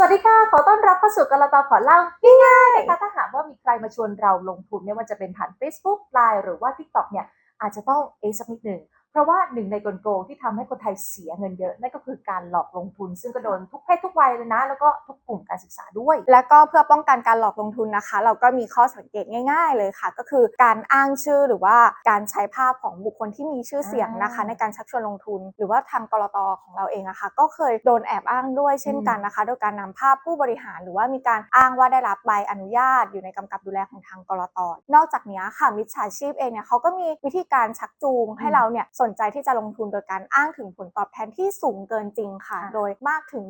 สวัสดีค่ะ ขอต้อนรับเข้าสู่กระตขอเล่าง่ายๆนะคะถ้าหากว่ามีใครมาชวนเราลงทุนไม่ว่าจะเป็นผ่าน Facebook Line หรือว่า TikTok เนี่ยอาจจะต้องเอสักนิดหนึ่ง เพราะว่าหนึ่งในกลโกงที่ทำให้คนไทยเสียเงินเยอะ นั่นก็คือการหลอกลงทุน ซึ่งก็โดนทุกเพศทุกวัยเลยนะ แล้วก็ทุก กลุ่มการศึกษาด้วย และก็เพื่อป้องกันการหลอกลงทุนนะคะ เราก็มีข้อสังเกตง่าย ๆ เลยค่ะ ก็คือการอ้างชื่อหรือว่าการใช้ภาพของบุคคลที่มีชื่อเสียงนะคะอ่าในการชักชวนลงทุน หรือว่าทางกรตของเราเองอะค่ะก็เคยโดนแอบอ้างด้วยเช่นกันนะคะ โดยการนำภาพผู้บริหาร หรือว่ามีการอ้างว่าได้รับใบอนุญาต อยู่ในกำกับดูแลของทางกรตนอกจากนี้ค่ะมิจฉาชีพเองเนี่ยเขาก็มีวิธีการชักจูงให้เราเนี่ยสนใจที่จะลงทุนโดยการอ้างถึงผลตอบแทนที่สูงเกินจริงค่ะค่ะโดยมากถึง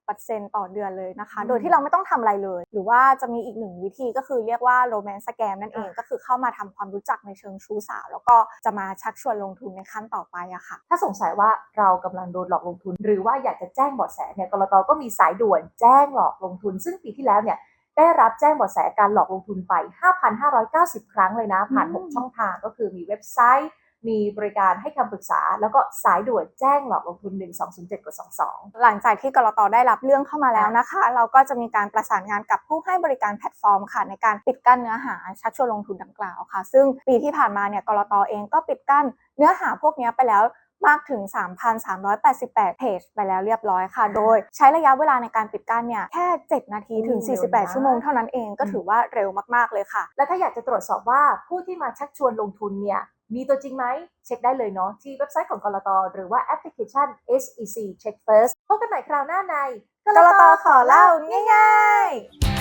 20%ต่อเดือนเลยนะคะอืมโดยที่เราไม่ต้องทำอะไรเลย หรือว่าจะมีอีกหนึ่งวิธีก็คือเรียกว่าโรแมนต์สแกมนั่นเองอ่าก็คือเข้ามาทำความรู้จักในเชิงชู้สาว แล้วก็จะมาชักชวนลงทุนในขั้นต่อไปอะค่ะ ถ้าสงสัยว่าเรากำลังโดนหลอกลงทุน หรือว่าอยากจะแจ้งเบาะแสเนี่ยกรตก็มีสายด่วนแจ้งหลอกลงทุน ซึ่งปีที่แล้วเนี่ยได้รับแจ้งเบาะแสการหลอกลงทุนไป 5,590 ครั้งเลยนะ ผ่านอืม6ช่องทางก็คือมีเว็บไซต์ มีบริการให้คำปรึกษา แล้วก็สายด่วนแจ้งหลอกลงทุน 1207กด22 หลังจากที่กรตได้รับเรื่องเข้ามาแล้วนะคะ เราก็จะมีการประสานงานกับผู้ให้บริการแพลตฟอร์มค่ะ ในการปิดกั้นเนื้อหาชักชวนลงทุนดังกล่าวค่ะ ซึ่งปีที่ผ่านมาเนี่ยกรตเองก็ปิดกั้นเนื้อหาพวกนี้ไปแล้วมากถึง 3,388 เพจไปแล้วเรียบร้อยค่ะ โดยใช้ระยะเวลาในการปิดกั้นเนี่ยแค่ 7 นาทีถึงอืมเร็วนะ48 ชั่วโมงเท่านั้นเองก็ถือว่าเร็วมาก ๆ เลยค่ะ และถ้าอยากจะตรวจสอบว่าผู้ที่มาชักชวนลงทุนเนี่ย มีตัวจริงไหม เช็คได้เลยเนาะที่เว็บไซต์ของกรตหรือว่าแอปพลิเคชัน SEC Check First พบกันใหม่คราวหน้าในกรตขอเล่าง่ายๆ